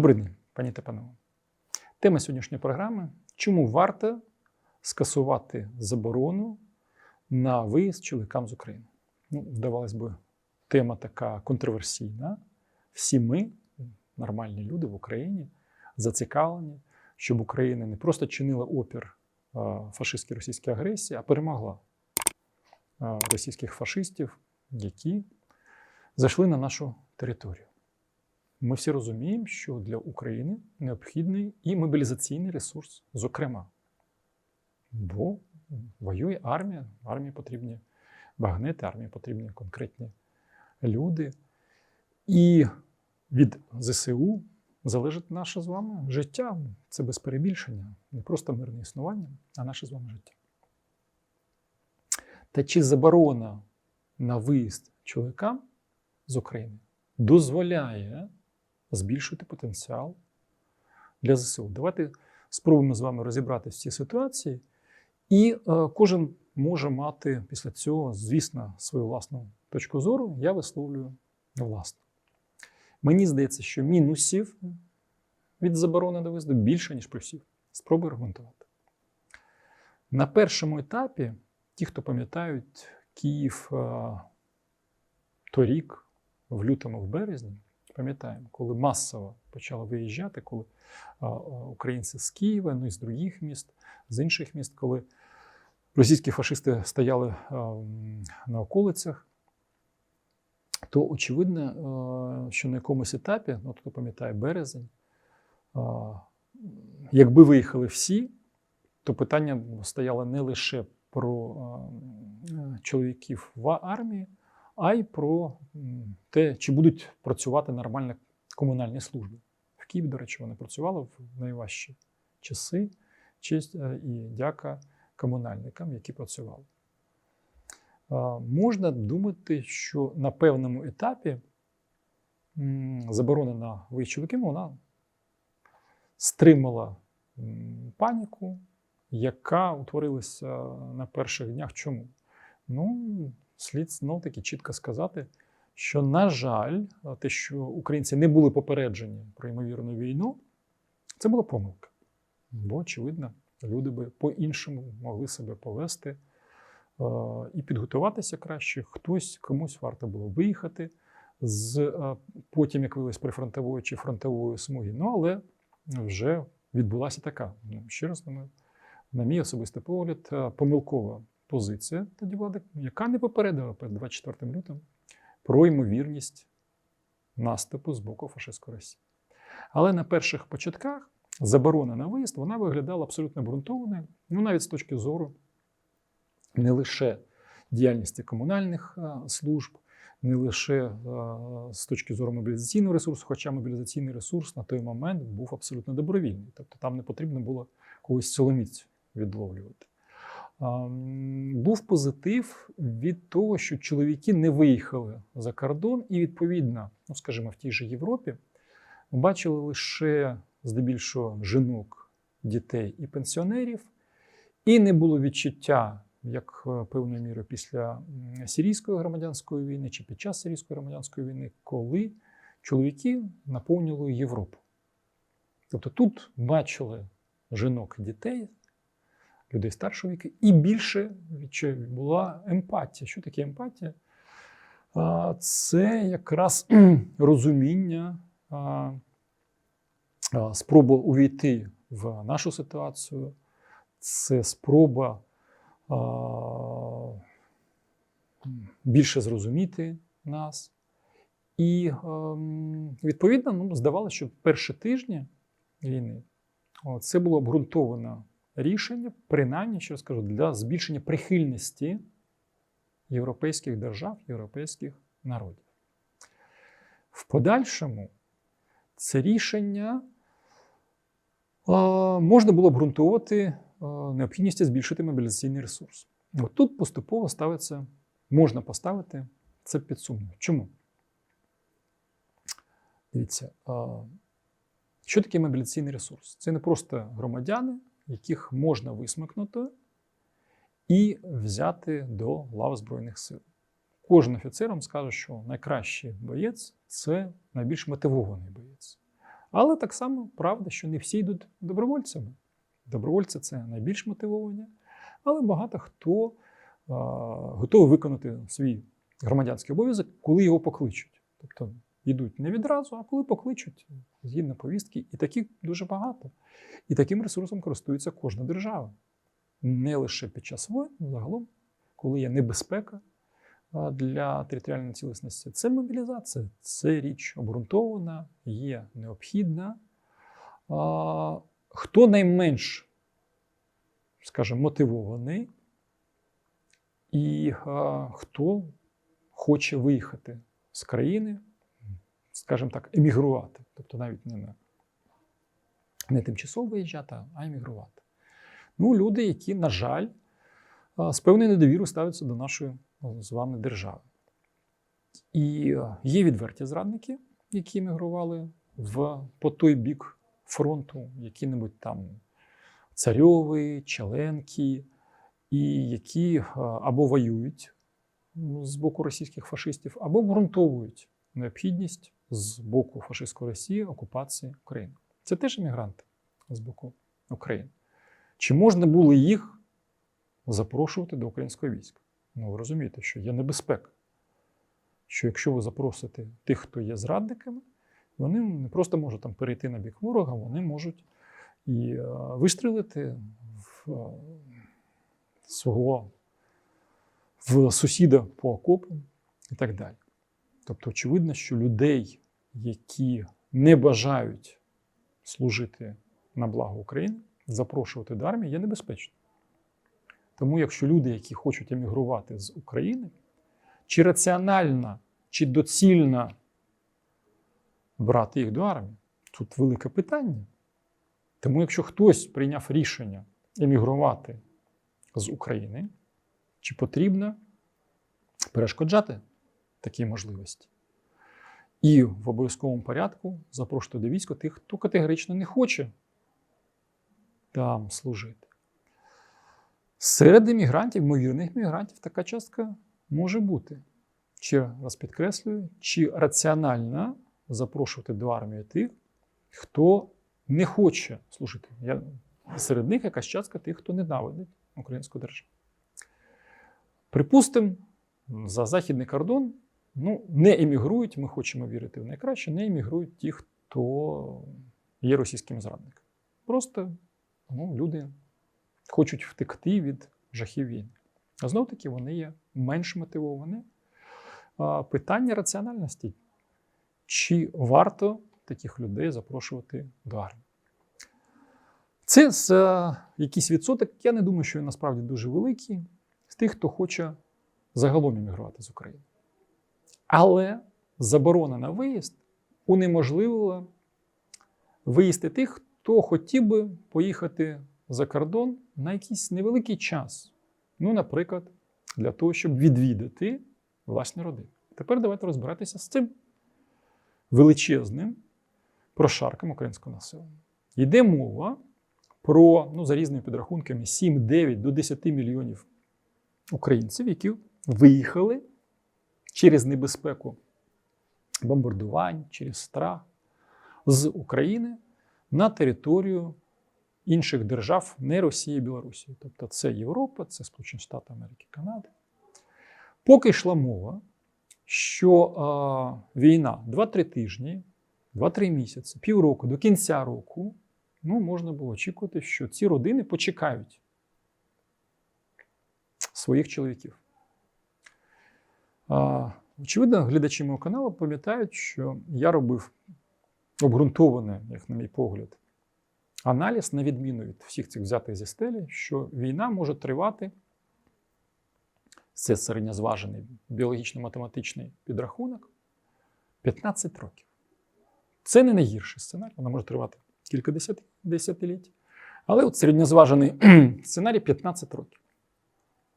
Добрий день, пані та панове. Тема сьогоднішньої програми: чому варто скасувати заборону на виїзд чоловікам з України? Ну, здавалось би, тема така контроверсійна. Всі ми, нормальні люди в Україні, зацікавлені, щоб Україна не просто чинила опір фашистській російській агресії, а перемогла російських фашистів, які зайшли на нашу територію. Ми всі розуміємо, що для України необхідний і мобілізаційний ресурс, зокрема. Бо воює армія, армії потрібні багнети, армії потрібні конкретні люди. І від ЗСУ залежить наше з вами життя. Це без перебільшення, не просто мирне існування, а наше з вами життя. Та чи заборона на виїзд чоловікам з України дозволяє збільшити потенціал для ЗСУ? Давайте спробуємо з вами розібратися в цій ситуації, і е, кожен може мати після цього, звісно, свою власну точку зору. Я висловлюю власну. Мені здається, що мінусів від заборони до виїзду більше, ніж плюсів. Спробую аргументувати. На першому етапі, ті, хто пам'ятають Київ е, торік, в лютому, в березні, пам'ятаємо, коли масово почали виїжджати, коли українці з Києва, ну і з других міст, з інших міст, коли російські фашисти стояли на околицях, то очевидно, що на якомусь етапі, ну хто пам'ятає березень, якби виїхали всі, то питання стояло не лише про чоловіків в армії, а й про те, чи будуть працювати нормально комунальні служби. В Києві, до речі, вони працювали в найважчі часи. Честь і дяка комунальникам, які працювали. Можна думати, що на певному етапі заборона на вона стримала паніку, яка утворилася на перших днях. Чому? Ну, слід знов таки чітко сказати, що, на жаль, те, що українці не були попереджені про ймовірну війну, це була помилка. Бо, очевидно, люди би по-іншому могли себе повести е, і підготуватися краще. Хтось комусь варто було виїхати з е, потім, як виявилось, прифронтової чи фронтової смуги. Ну, але вже відбулася така, ну, ще раз на мій особистий погляд, е, помилкова позиція тоді влади, яка не попередила перед 24 лютим про ймовірність наступу з боку фашистської Росії. Але на перших початках заборона на виїзд вона виглядала абсолютно обґрунтованою, ну навіть з точки зору не лише діяльності комунальних служб, не лише з точки зору мобілізаційного ресурсу, хоча мобілізаційний ресурс на той момент був абсолютно добровільний. Тобто там не потрібно було когось силоміць відловлювати. Був позитив від того, що чоловіки не виїхали за кордон, і, відповідно, ну скажімо, в тій же Європі ми бачили лише здебільшого жінок, дітей і пенсіонерів, і не було відчуття, як е, певною мірою після сирійської громадянської війни чи під час сирійської громадянської війни, коли чоловіки наповнювали Європу. Тобто тут бачили жінок і дітей, людей старшого віку, і більше була емпатія. Що таке емпатія? Це якраз розуміння спроба увійти в нашу ситуацію, це спроба більше зрозуміти нас. І відповідно ну, здавалося, що перші тижні війни це було обґрунтоване рішення, принаймні, що скажу, для збільшення прихильності європейських держав, європейських народів. В подальшому це рішення можна було обґрунтувати необхідністю збільшити мобілізаційний ресурс. От тут поступово ставиться, можна поставити це під сумнів. Чому? Дивіться, що таке мобілізаційний ресурс? Це не просто громадяни, яких можна висмикнути і взяти до лав Збройних сил. Кожен офіцер вам скаже, що найкращий боєць це найбільш мотивований боєць. Але так само правда, що не всі йдуть добровольцями. Добровольці це найбільш мотивовані, але багато хто е, готовий виконати свій громадянський обов'язок, коли його покличуть. Тобто йдуть не відразу, а коли покличуть згідно повістки. І таких дуже багато. І таким ресурсом користується кожна держава. Не лише під час воїн, загалом, коли є небезпека для територіальної цілісності. Це мобілізація, це річ обґрунтована, є необхідна. Хто найменш, скажімо, мотивований, і хто хоче виїхати з країни, скажімо так, емігрувати, тобто навіть не, на, не тимчасово виїжджати, а емігрувати. Ну, люди, які, на жаль, з певною недовірою ставляться до нашої ну, з вами держави. І є відверті зрадники, які емігрували в, по той бік фронту, які-небудь там царьові, Челенки, і які або воюють ну, з боку російських фашистів, або обґрунтовують необхідність з боку фашистської Росії окупації України. Це теж емігранти з боку України. Чи можна було їх запрошувати до українського війська? Ну, ви розумієте, що є небезпека. Що якщо ви запросите тих, хто є зрадниками, вони не просто можуть там перейти на бік ворога, вони можуть і е, вистрілити в е, свого в сусіда по окопу і так далі. Тобто, очевидно, що людей, які не бажають служити на благо України, запрошувати до армії є небезпечно. Тому, якщо люди, які хочуть емігрувати з України, чи раціонально, чи доцільно брати їх до армії, тут велике питання. Тому, якщо хтось прийняв рішення емігрувати з України, чи потрібно перешкоджати такій можливості? І в обов'язковому порядку запрошувати до війська тих, хто категорично не хоче там служити. Серед іммігрантів, ймовірних мігрантів, така частка може бути. Ще раз підкреслюю, чи раціонально запрошувати до армії тих, хто не хоче служити. Я, серед них якась частка тих, хто ненавидить українську державу. Припустимо, за західний кордон ну, не емігрують, ми хочемо вірити в найкраще, не емігрують ті, хто є російським зрадником. Просто ну, люди хочуть втекти від жахів війни. А знов таки вони є менш мотивовані. Питання раціональності. Чи варто таких людей запрошувати до армії? Це з е, якийсь відсоток, я не думаю, що він насправді дуже великий, з тих, хто хоче загалом іммігрувати з України. Але заборона на виїзд унеможливила виїзд тих, хто хотів би поїхати за кордон на якийсь невеликий час. Ну, наприклад, для того, щоб відвідати власні родини. Тепер давайте розбиратися з цим величезним прошарком українського населення. Йде мова про, ну, за різними підрахунками, 7, 9 до 10 мільйонів українців, які виїхали через небезпеку бомбардувань, через страх з України на територію інших держав, не Росії і Білорусі. Тобто це Європа, це Сполучені Штати Америки, Канада. Поки йшла мова, що а, війна 2-3 тижні, 2-3 місяці, півроку до кінця року, ну, можна було очікувати, що ці родини почекають своїх чоловіків. Очевидно, глядачі мого каналу пам'ятають, що я робив обґрунтований, як на мій погляд, аналіз, на відміну від всіх цих взятих зі стелі, що війна може тривати. Це середньозважений біологічно-математичний підрахунок 15 років. Це не найгірший сценарій, вона може тривати кілька десятиліть. Але от середньозважений сценарій 15 років.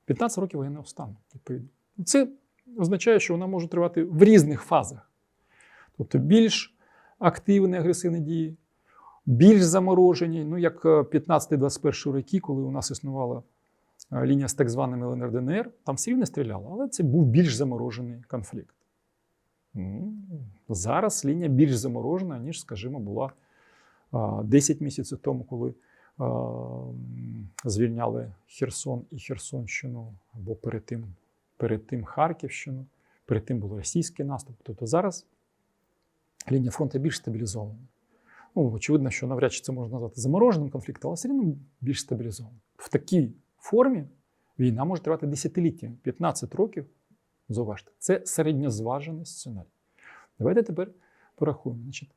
15 років воєнного стану, відповідно. Це означає, що вона може тривати в різних фазах. Тобто більш активні агресивні дії, більш заморожені, ну як 15-21 роки, коли у нас існувала е, лінія з так званими ЛНР ДНР, там все рівно стріляло, але це був більш заморожений конфлікт. Зараз лінія більш заморожена, ніж, скажімо, була А, 10 місяців тому, коли звільняли Херсон і Херсонщину, або перед тим, перед тим Харківщину, перед тим був російський наступ. Тобто зараз лінія фронту більш стабілізована. Ну, очевидно, що навряд чи це можна назвати замороженим конфліктом, але все одно більш стабілізована. В такій формі війна може тривати десятиліття, 15 років. Зауважте, це середньозважений сценарій. Давайте тепер порахуємо. Значить,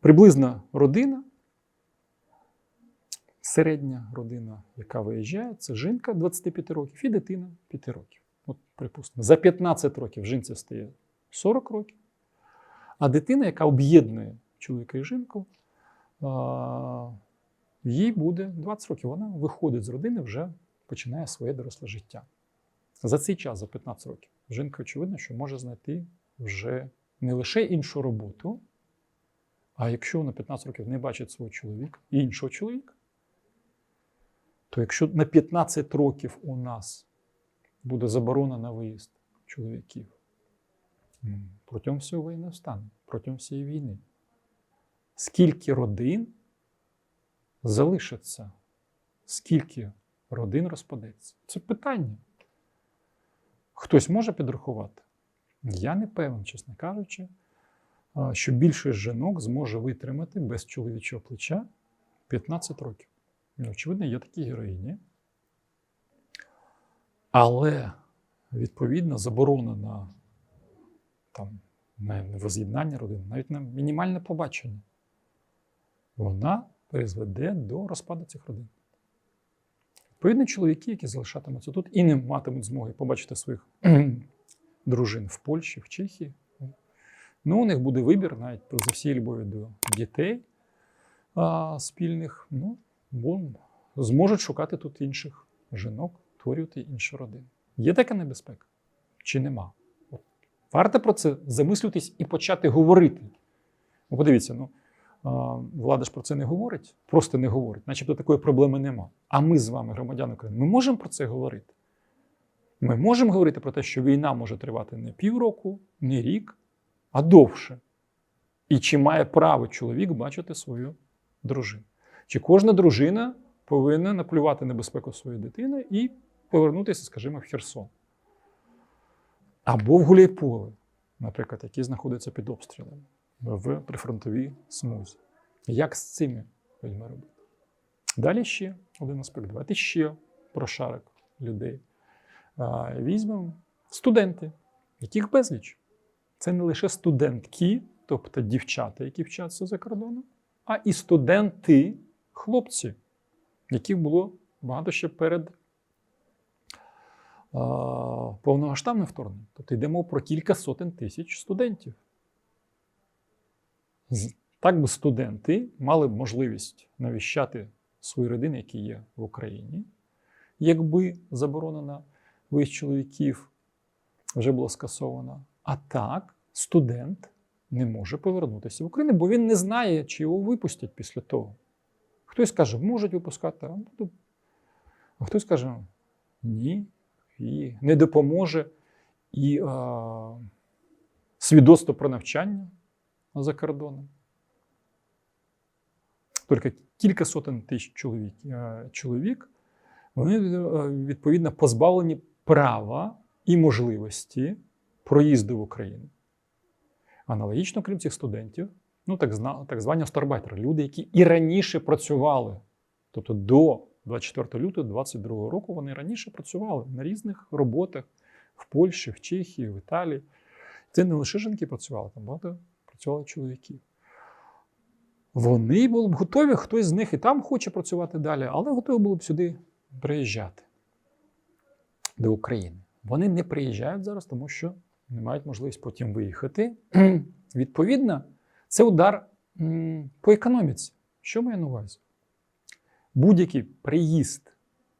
приблизна родина, середня родина, яка виїжджає, це жінка 25 років і дитина 5 років. От, припустимо, за 15 років жінці стає 40 років, а дитина, яка об'єднує чоловіка і жінку, їй буде 20 років. Вона виходить з родини, вже починає своє доросле життя. За цей час, за 15 років, жінка, очевидно, що може знайти вже не лише іншу роботу, а якщо вона 15 років не бачить свого чоловіка іншого чоловіка, то якщо на 15 років у нас буде заборона на виїзд чоловіків, протягом всього воєнного стану, протягом всієї війни, скільки родин залишиться, скільки родин розпадеться? Це питання. Хтось може підрахувати? Я не певен, чесно кажучи, що більшість жінок зможе витримати без чоловічого плеча 15 років. Ну, Очевидно, є такі героїні. Але, відповідно, заборона на, там, на воз'єднання родин, навіть на мінімальне побачення, вона призведе до розпаду цих родин. Відповідно, чоловіки, які залишатимуться тут і не матимуть змоги побачити своїх дружин в Польщі, в Чехії, ну, у них буде вибір навіть за всі любові до дітей а, спільних, ну, бо зможуть шукати тут інших жінок, творювати інші родини. Є така небезпека чи нема? Варто про це замислюватись і почати говорити. Ну, подивіться, ну, влада ж про це не говорить, просто не говорить, начебто такої проблеми нема. А ми з вами, громадяни України, ми можемо про це говорити. Ми можемо говорити про те, що війна може тривати не півроку, не рік, а довше. І чи має право чоловік бачити свою дружину? Чи кожна дружина повинна наплювати на безпеку своєї дитини і повернутися, скажімо, в Херсон? Або в Гуляйполе, наприклад, які знаходяться під обстрілами в прифронтовій смузі. Як з цими людьми робити? Далі ще один аспект. Давайте ще прошарок людей. Візьмемо студенти, яких безліч. Це не лише студентки, тобто дівчата, які вчаться за кордоном, а і студенти, хлопці, яких було багато ще перед повномасштабним вторгненням. Тобто йдемо про кілька сотень тисяч студентів. Так би студенти мали б можливість навіщати свої родини, які є в Україні, якби заборонена виїзд чоловіків вже була скасована. А так, студент не може повернутися в Україну, бо він не знає, чи його випустять після того. Хтось каже, можуть випускати, а, буду. а хтось каже, ні, і не допоможе і а, свідоцтво про навчання за кордоном. Тільки кілька сотень тисяч чоловік, е, чоловік вони е, відповідно позбавлені права і можливості проїзду в Україну. Аналогічно, крім цих студентів, ну так, так звані старбайтери, люди, які і раніше працювали, тобто до 24 лютого 2022 року вони раніше працювали на різних роботах в Польщі, в Чехії, в Італії. Це не лише жінки працювали, там багато працювали чоловіків. Вони були б готові, хтось з них і там хоче працювати далі, але готові були б сюди приїжджати до України. Вони не приїжджають зараз, тому що не мають можливість потім виїхати. Відповідно, це удар по економіці. Що маю на увазі? Будь-який приїзд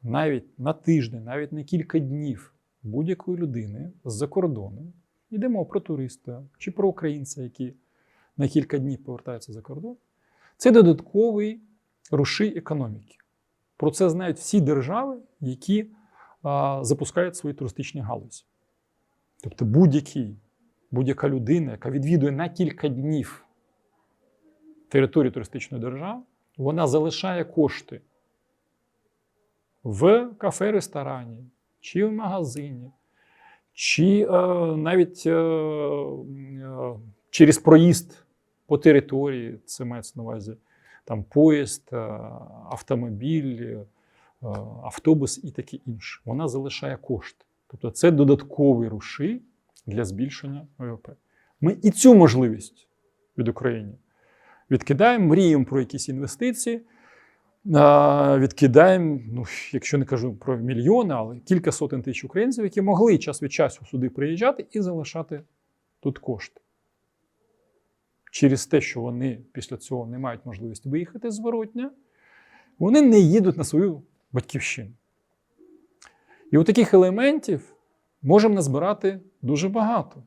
навіть на тиждень, навіть на кілька днів будь-якої людини з-за кордону, йдемо про туриста чи про українця, які на кілька днів повертаються за кордон, це додатковий рушій економіки. Про це знають всі держави, які а, запускають свої туристичні галузі. Тобто будь-яка людина, яка відвідує на кілька днів території туристичної держави, вона залишає кошти в кафе-ресторані, чи в магазині, чи е, навіть е, е, через проїзд по території, це мається на увазі там поїзд, е, автомобіль, е, автобус і таке інше. Вона залишає кошти. Тобто це додатковий рушій для збільшення ВВП. Ми і цю можливість від України відкидаємо, мріємо про якісь інвестиції. Відкидаємо, ну, якщо не кажу про мільйони, але кілька сотень тисяч українців, які могли час від часу сюди приїжджати і залишати тут кошти. Через те, що вони після цього не мають можливості виїхати зворотня, вони не їдуть на свою батьківщину. І у таких елементів можемо назбирати дуже багато.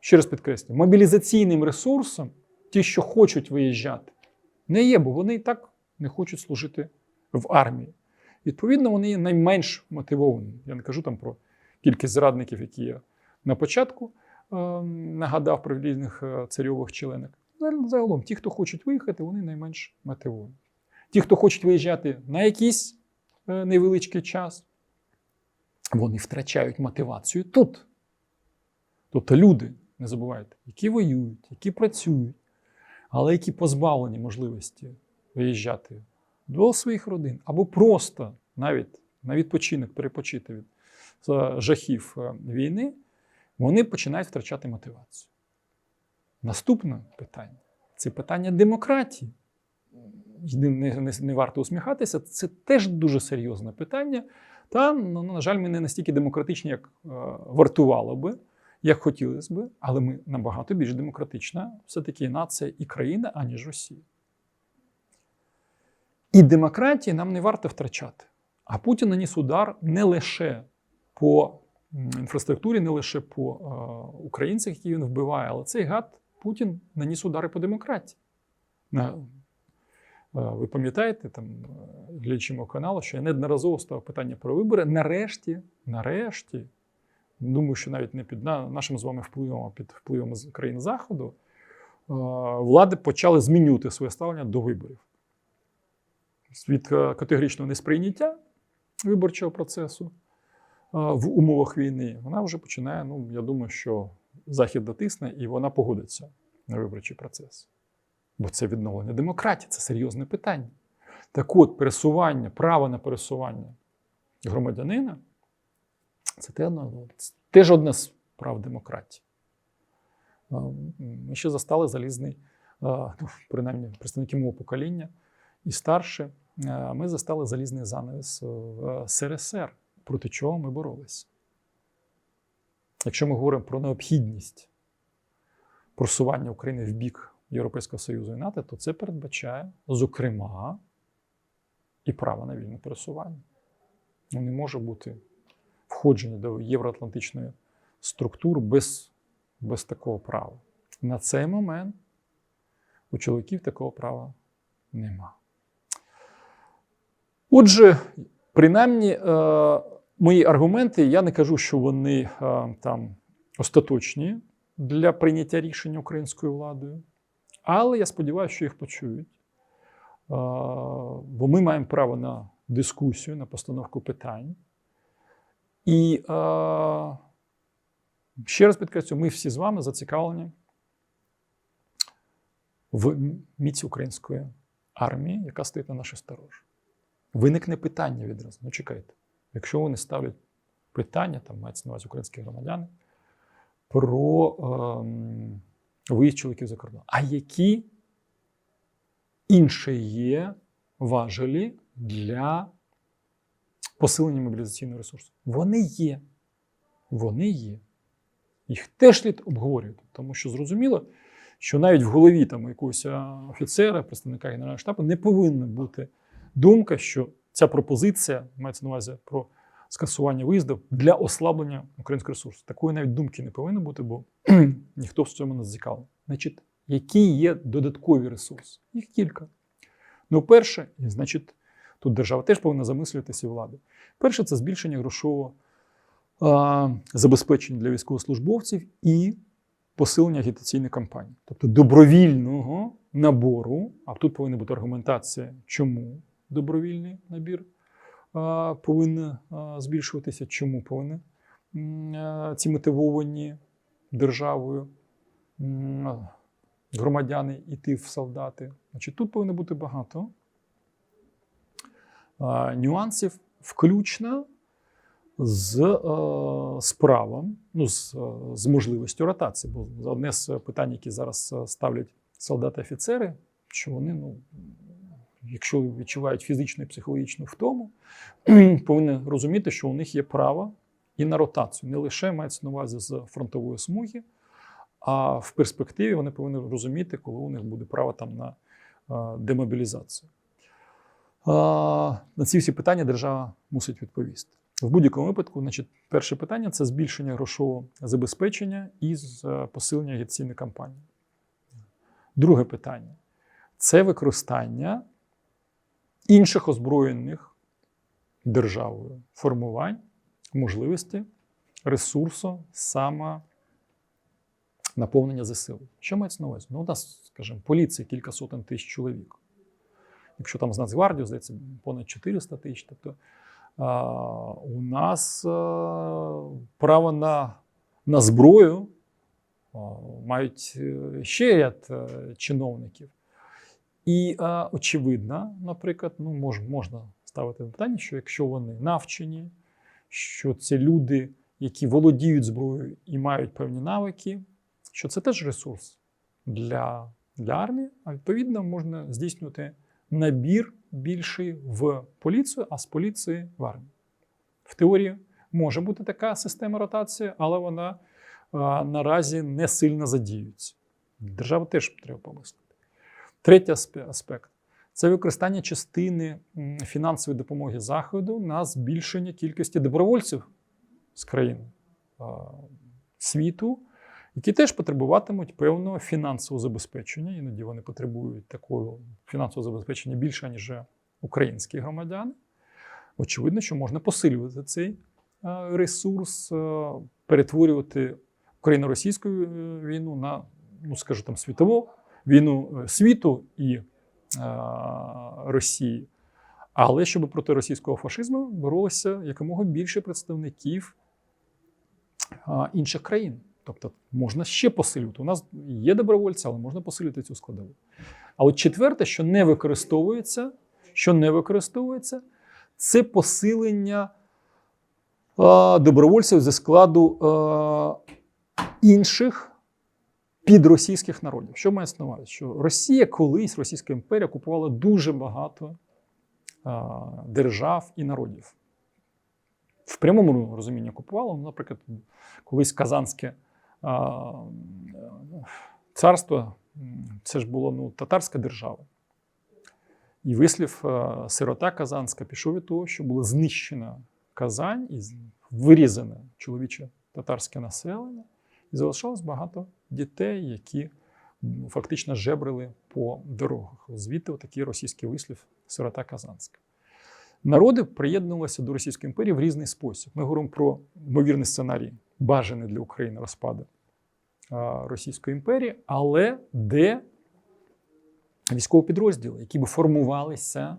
Ще раз підкреслю, мобілізаційним ресурсом ті, що хочуть виїжджати, не є, бо вони і так не хочуть служити в армії. Відповідно, вони є найменш мотивовані. Я не кажу там про кількість зрадників, які я на початку е, нагадав про різних е, царьових членок. Загалом, ті, хто хочуть виїхати, вони найменш мотивовані. Ті, хто хочуть виїжджати на якийсь е, невеличкий час, вони втрачають мотивацію тут. Тобто люди, не забувайте, які воюють, які працюють, але які позбавлені можливості виїжджати до своїх родин або просто навіть на відпочинок перепочити від жахів е, війни, вони починають втрачати мотивацію. Наступне питання це питання демократії. Не, не, не варто усміхатися, це теж дуже серйозне питання. Та, ну, на жаль, ми не настільки демократичні, як е, вартувало би, як хотілося би, але ми набагато більш демократична все-таки нація і країна, аніж Росія. І демократії нам не варто втрачати. А Путін наніс удар не лише по інфраструктурі, не лише по е, українцях, які він вбиває, але цей гад Путін наніс удари по демократії. На, е, ви пам'ятаєте, там, е, глядачі мого каналу, що я неодноразово ставив питання про вибори. Нарешті, нарешті, думаю, що навіть не під нашим з вами впливом, а під впливом з країн Заходу, е, влади почали змінювати своє ставлення до виборів. Від е, категоричного несприйняття виборчого процесу е, в умовах війни, вона вже починає, ну, я думаю, що Захід дотисне і вона погодиться на виборчий процес. Бо це відновлення демократії, це серйозне питання. Так от, пересування, право на пересування громадянина ну, це теж одне з прав демократії. Е, Ми ще застали залізний, е, ну, принаймні представники мого покоління і старше, е, ми застали залізний занавіс в СРСР, проти чого ми боролися. Якщо ми говоримо про необхідність просування України в бік Європейського Союзу і НАТО, то це передбачає, зокрема, і право на вільне пересування. Ну, не може бути входження до євроатлантичної структури без, без такого права. На цей момент у чоловіків такого права нема. Отже, принаймні, е, мої аргументи, я не кажу, що вони е, там остаточні для прийняття рішення українською владою, але я сподіваюся, що їх почують. Е, Бо ми маємо право на дискусію, на постановку питань. І е, ще раз підкреслю, ми всі з вами зацікавлені в міці української армії, яка стоїть на нашій сторожі. Виникне питання відразу. Ну, чекайте, якщо вони ставлять питання, там мається на увазі українські громадяни, про ем, виїзд чоловіків за кордон. А які інші є важелі для посилення мобілізаційного ресурсу? Вони є. Вони є. Їх теж слід обговорювати, тому що зрозуміло, що навіть в голові там якогось офіцера, представника Генерального штабу не повинна бути думка, що ця пропозиція мається на увазі про скасування виїздів для ослаблення українського ресурсу. Такої навіть думки не повинно бути, бо ніхто в цьому не зацікавлений. Значить, які є додаткові ресурси? Їх кілька. Ну, перше, значить, тут держава теж повинна замислюватися і влада. Перше це збільшення грошового а, забезпечення для військовослужбовців і посилення агітаційної кампанії, тобто добровільного набору, а тут повинна бути аргументація, чому добровільний набір а, повинен а, збільшуватися, чому повинні а, ці мотивовані державою громадяни йти в солдати. Значить, тут повинно бути багато нюансів, включно з е, справом, ну, з, е, з можливістю ротації. Бо одне з питань, які зараз е, ставлять солдати-офіцери, що вони, ну, якщо відчувають фізичну і психологічну втому, повинні розуміти, що у них є право і на ротацію. Не лише мається на увазі з фронтової смуги, а в перспективі вони повинні розуміти, коли у них буде право там на е, демобілізацію. На ці всі питання держава мусить відповісти. В будь-якому випадку, значить, перше питання це збільшення грошового забезпечення і е, посилення агітаційної кампанії. Друге питання це використання інших озброєних державою формувань, можливості, ресурсу, саме наповнення ЗСУ. Що мається на увазі? Ну, у нас, скажімо, поліція кілька сотень тисяч чоловік. Якщо там з Нацгвардію, здається, понад 400 тисяч. Тобто у нас право на, на зброю мають е, ще ряд е, чиновників. І очевидно, наприклад, ну, мож, можна ставити питання, що якщо вони навчені, що це люди, які володіють зброєю і мають певні навики, що це теж ресурс для, для армії, а відповідно можна здійснювати набір більший в поліцію, а з поліції в армію. В теорії може бути така система ротації, але вона а, наразі не сильно задіюється. Держава теж треба помислити. Третій аспект це використання частини фінансової допомоги Заходу на збільшення кількості добровольців з країн а, світу, які теж потребуватимуть певного фінансового забезпечення. Іноді вони потребують такого фінансового забезпечення більше, ніж українські громадяни. Очевидно, що можна посилювати цей е, ресурс, е, перетворювати україно-російську е, війну на, ну скажу там, світову війну світу і Росії. Але щоб проти російського фашизму боролися якомога більше представників інших країн. Тобто можна ще посилювати. У нас є добровольці, але можна посилювати цю складову. А от четверте, що не використовується, що не використовується, це посилення а, добровольців зі складу а, інших підросійських народів. Що мається на увазі? Що Росія колись, Російська імперія купувала дуже багато а, держав і народів. В прямому розумінні купувала, ну, наприклад, колись Казанське царство це ж було ну, татарська держава. І вислів сирота Казанська пішов від того, що була знищена Казань і вирізане чоловіче татарське населення, і залишалось багато дітей, які фактично жебрили по дорогах. Звідти такий російський вислів сирота Казанська. Народи приєднувалися до Російської імперії в різний спосіб. Ми говоримо про ймовірний сценарій, бажаний для України розпаду Російської імперії, але де військові підрозділи, які би формувалися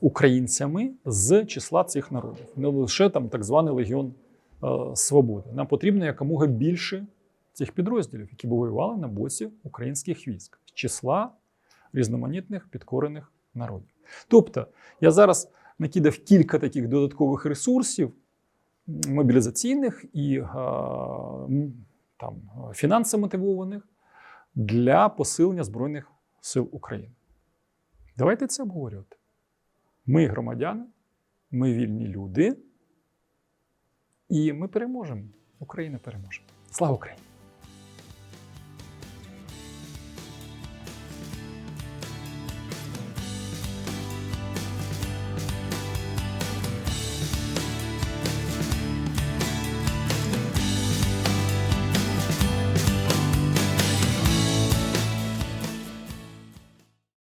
українцями з числа цих народів, не лише там так званий Легіон е, Свободи. Нам потрібно якомога більше цих підрозділів, які б воювали на боці українських військ з числа різноманітних підкорених народів. Тобто, я зараз накидав кілька таких додаткових ресурсів мобілізаційних і е, там, фінансово мотивованих для посилення Збройних сил України. Давайте це обговорювати. Ми громадяни, ми вільні люди, і ми переможемо. Україна переможе. Слава Україні!